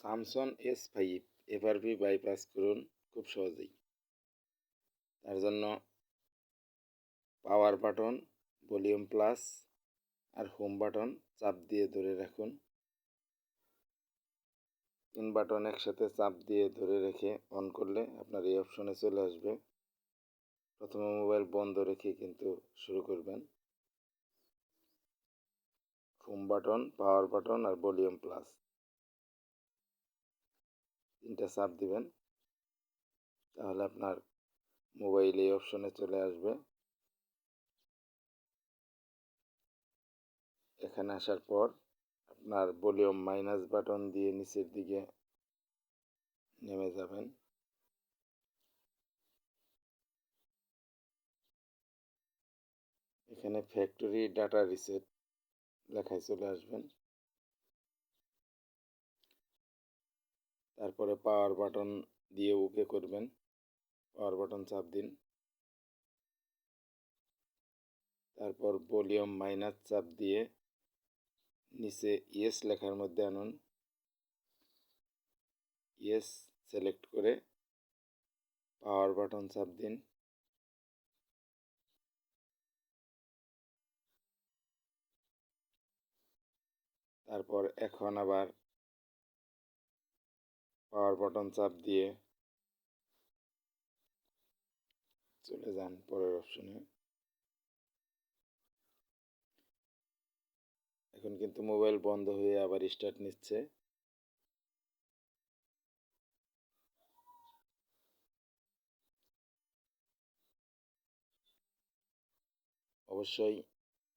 Samsung S five FRP bypass করুন খুব সহজেই। তার জন্য পাওয়ার বাটন ভলিউম প্লাস আর হোম বাটন চাপ দিয়ে ধরে রাখুন। তিন বাটন একসাথে চাপ দিয়ে ধরে রেখে অন করলে আপনার এই অপশনে চলে আসবে। প্রথমে মোবাইল বন্ধ রেখে কিন্তু শুরু করবেন। হোম বাটন পাওয়ার বাটন আর ভলিউম প্লাস তিনটা চাপ দিবেন, তাহলে আপনার মোবাইল এই অপশনে চলে আসবে। এখানে আসার পর আপনার ভলিউম মাইনাস বাটন দিয়ে নিচের দিকে নেমে যাবেন। এখানে ফ্যাক্টরি ডাটা রিসেট লেখায় চলে আসবেন। তারপরে পাওয়ার বাটন দিয়ে ওকে করবেন। পাওয়ার বাটন চাপ দিন। তারপর ভলিউম মাইনাস চাপ দিয়ে নিচে ইয়েস লেখার মধ্যে আনুন। ইয়েস সিলেক্ট করে পাওয়ার বাটন চাপ দিন। তারপর এখন আবার পাওয়ার বাটন চাপ দিয়ে চলে যান পরের অপশনে এখন কিন্তু মোবাইল বন্ধ হয়ে আবার স্টার্ট নিচ্ছে। অবশ্যই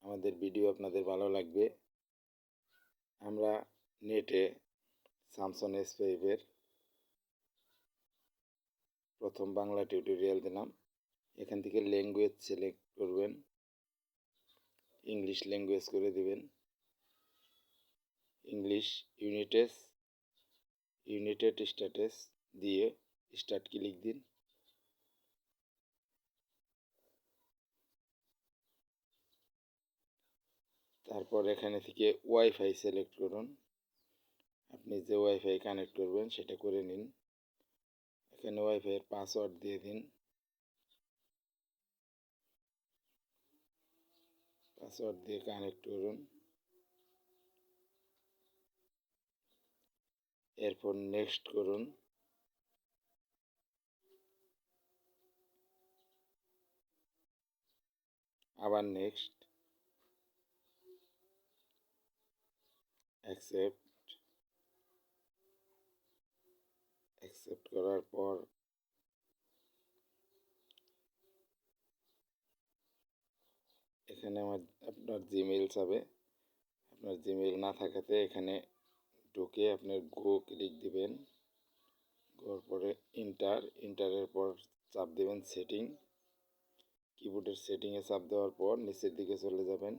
আমাদের ভিডিও আপনাদের ভালো লাগবে। আমরা নেটে স্যামসং এস ফাইভের প্রথম বাংলা টিউটোরিয়াল দিলাম। এখান থেকে ল্যাঙ্গুয়েজ সিলেক্ট করবেন। ইংলিশ ল্যাঙ্গুয়েজ করে দিবেন। ইংলিশ ইউনিটেস ইউনিটেড স্ট্যাটাস দিয়ে স্টার্ট ক্লিক দিন। তারপর এখানে থেকে ওয়াইফাই সিলেক্ট করুন। আপনি যে ওয়াইফাই কানেক্ট করবেন সেটা করে নিন। এখানে ওয়াইফাইয়ের পাসওয়ার্ড দিয়ে দিন। পাসওয়ার্ড দিয়ে কানেক্ট করুন। এরপর নেক্সট করুন। আবার নেক্সট অ্যাকসেপ্ট অ্যাকসেপ্ট করার পর এখানে আমার, আপনার জিমেইল চাবে। আপনার জিমেইল না থাকাতে এখানে ঢুকে আপনার গো ক্লিক দিবেন। গোর পরে ইন্টার ইন্টারের পর চাপ দেবেন সেটিং কিবোর্ডের সেটিংয়ে চাপ দেওয়ার পর নিচের দিকে চলে যাবেন।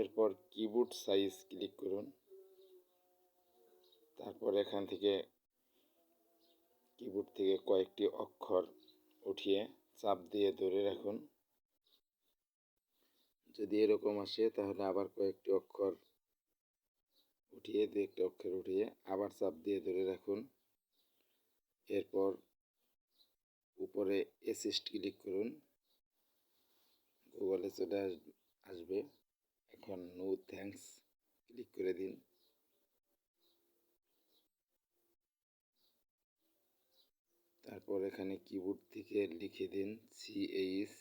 এরপর কিবোর্ড সাইজ ক্লিক করুন। তারপর এখান থেকে কিবোর্ড থেকে কয়েকটি অক্ষর উঠিয়ে চাপ দিয়ে ধরে রাখুন। যদি এরকম আসে তাহলে আবার কয়েকটি অক্ষর উঠিয়ে দু একটি অক্ষর উঠিয়ে আবার চাপ দিয়ে ধরে রাখুন। এরপর উপরে এসিস্ট ক্লিক করুন। গুগলে চলে আসবে। এখন নো থ্যাংকস ক্লিক করে দিন। তারপর এখানে কিবোর্ড থেকে লিখে দিন সিএইচ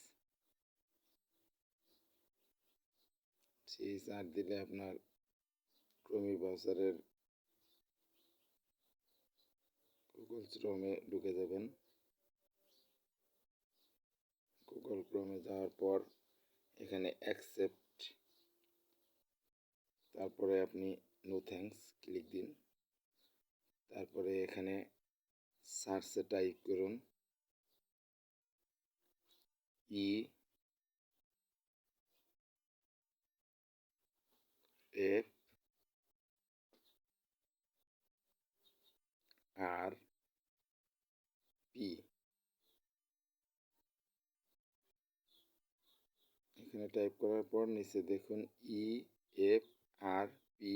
সিএইচ আর দিলে আপনার ক্রমি ব্রাউজারের গুগল ক্রমে ঢুকে যাবেন। গুগল ক্রমে যাওয়ার পর এখানে অ্যাকসেপ্ট তারপরে আপনি নো থ্যাংকস ক্লিক দিন। তারপরে এখানে সার্চে টাইপ করুন। ই এফ আর পি এখানে টাইপ করার পর নিচে দেখুন E F R P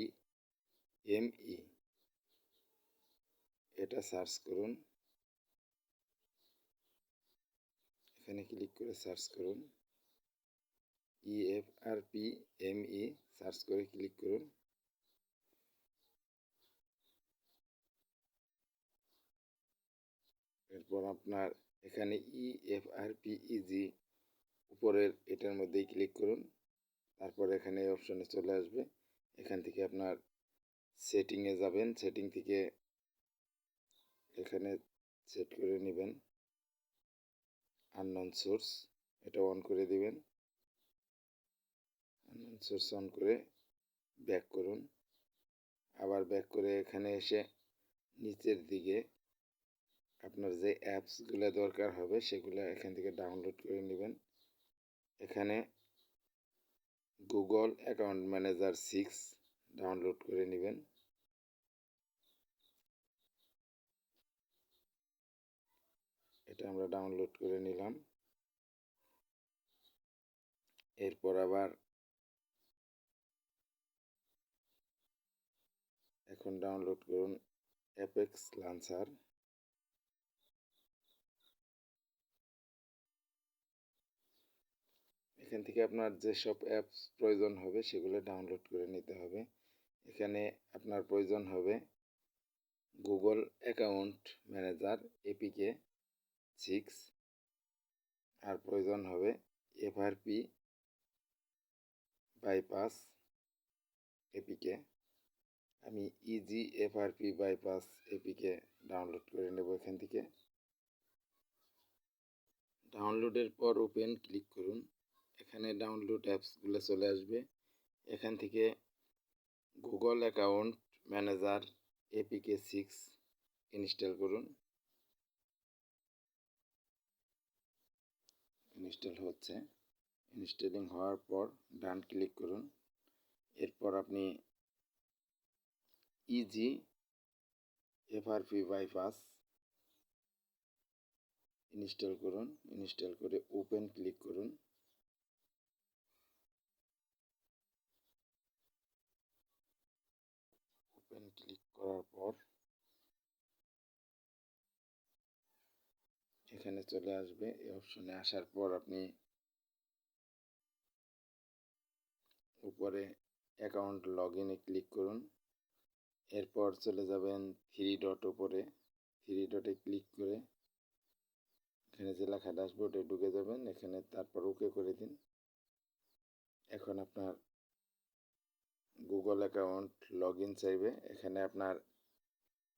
M E এটা সার্চ করুন। এখানে ক্লিক করে সার্চ করুন। E F R P M E search করে ক্লিক করুন। এরপর আপনার এখানে E F R P easy উপরের এটার মধ্যেই ক্লিক করুন। তারপর এখানে এই অপশনে চলে আসবে। এখান থেকে আপনার সেটিংয়ে যাবেন সেটিং থেকে এখানে সেট করে নেবেন। আননন সোর্স এটা অন করে দিবেন। আননন সোর্স অন করে ব্যাক করুন। আবার ব্যাক করে এখানে এসে নিচের দিকে আপনার যে অ্যাপসগুলো দরকার হবে, সেগুলো এখান থেকে ডাউনলোড করে নেবেন। এখানে Google account manager six download করে নেবেন। এটা আমরা ডাউনলোড করে নিলাম। এরপর আবার এখন ডাউনলোড করুন অ্যাপেক্স লাঞ্চার এখান থেকে আপনার যেসব অ্যাপস প্রয়োজন হবে সেগুলো ডাউনলোড করে নিতে হবে। এখানে আপনার প্রয়োজন হবে Google account manager APK six আর প্রয়োজন হবে এফআরপি বাইপাস এপিকে আমি easy FRP bypass APK download করে নেব এখান থেকে। ডাউনলোডের পর ওপেন ক্লিক করুন। এখানে ডাউনলোড অ্যাপসগুলো চলে আসবে। এখান থেকে Google account manager APK six install করুন। ইনস্টল হচ্ছে। ইনস্টলিং হওয়ার পর ডান ক্লিক করুন। এরপর আপনি ইজি এফআরপি বাইপাস ইনস্টল করুন। ইনস্টল করে ওপেন ক্লিক করুন ওপেন ক্লিক করার পর এখানে চলে আসবে। এই অপশনে আসার পর আপনি উপরে অ্যাকাউন্ট লগ ইনে ক্লিক করুন। এরপর চলে যাবেন থ্রি ডট উপরে। থ্রি ডটে ক্লিক করে এখানে যে লেখা ড্যাশবোর্ডে ঢুকে যাবেন। এখানে তারপর ওকে করে দিন। এখন আপনার গুগল অ্যাকাউন্ট লগ ইন চাইবে। এখানে আপনার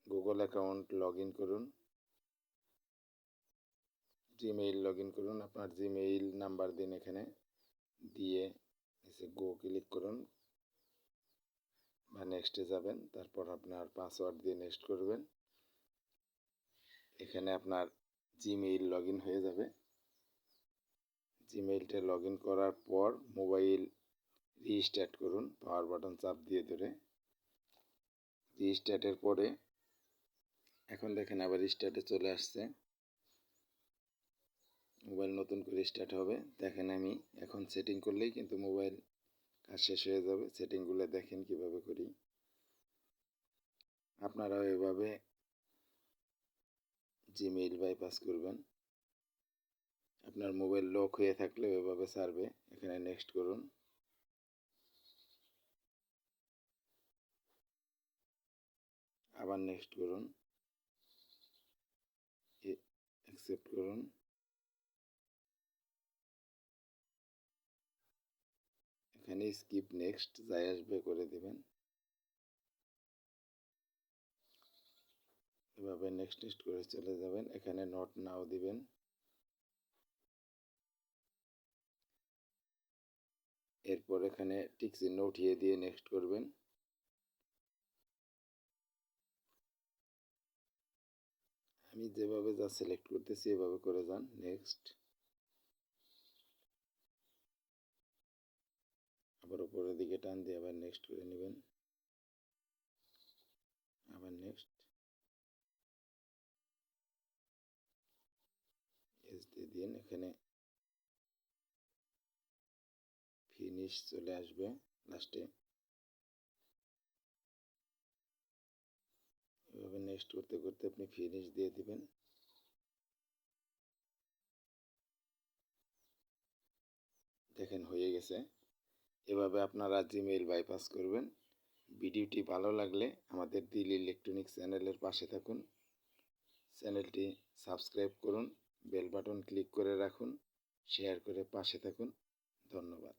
গুগল অ্যাকাউন্ট লগ ইন করুন। জিমেইল লগ ইন করুন। আপনার জিমেইল নাম্বার দিন এখানে। দিয়ে এসে গো ক্লিক করুন। বা নেক্সটে যাবেন। তারপর আপনার পাসওয়ার্ড দিয়ে নেক্সট করবেন। এখানে আপনার জিমেইল লগ হয়ে যাবে। জিমেইলটা লগ করার পর মোবাইল রিস্টার্ট করুন পাওয়ার বাটন চাপ দিয়ে ধরে। রিস্টার্টের পরে এখন দেখেন আবার রিস্টার্টে চলে আসছে। মোবাইল নতুন করে স্টার্ট হবে। দেখেন আমি এখন সেটিং করলেই কিন্তু মোবাইল কাজ শেষ হয়ে যাবে। সেটিংগুলো দেখেন কীভাবে করি। আপনারাও এভাবে জিমেইল বাইপাস করবেন। আপনার মোবাইল লক হয়ে থাকলে এভাবে সারবে এখানে নেক্সট করুন। আবার নেক্সট করুন। অ্যাকসেপ্ট করুন। এখানে স্কিপ নেক্সট যাই আসবে করে দেবেন। এভাবে নেক্সট নেক্সট করে চলে যাবেন। এখানে নট নাও দিবেন। এরপর এখানে টিক চিহ্ন উঠিয়ে দিয়ে নেক্সট করবেন। আমি যেভাবে যা সিলেক্ট করতেছি, এভাবে করে যান। নেক্সট আবার উপরের দিকে টান দিয়ে আবার নেক্সট করে নেবেন। আবার নেক্সট দিয়ে দিন, এখানে ফিনিশ চলে আসবে লাস্টে এভাবে নেক্সট করতে করতে আপনি ফিনিশ দিয়ে দিবেন। দেখেন হয়ে গেছে। এভাবে আপনারা জিমেইল বাইপাস করবেন। ভিডিওটি ভালো লাগলে আমাদের দিল ইলেকট্রনিক্স চ্যানেলের পাশে থাকুন। চ্যানেলটি সাবস্ক্রাইব করুন বেল বাটন ক্লিক করে রাখুন শেয়ার করে পাশে থাকুন। ধন্যবাদ।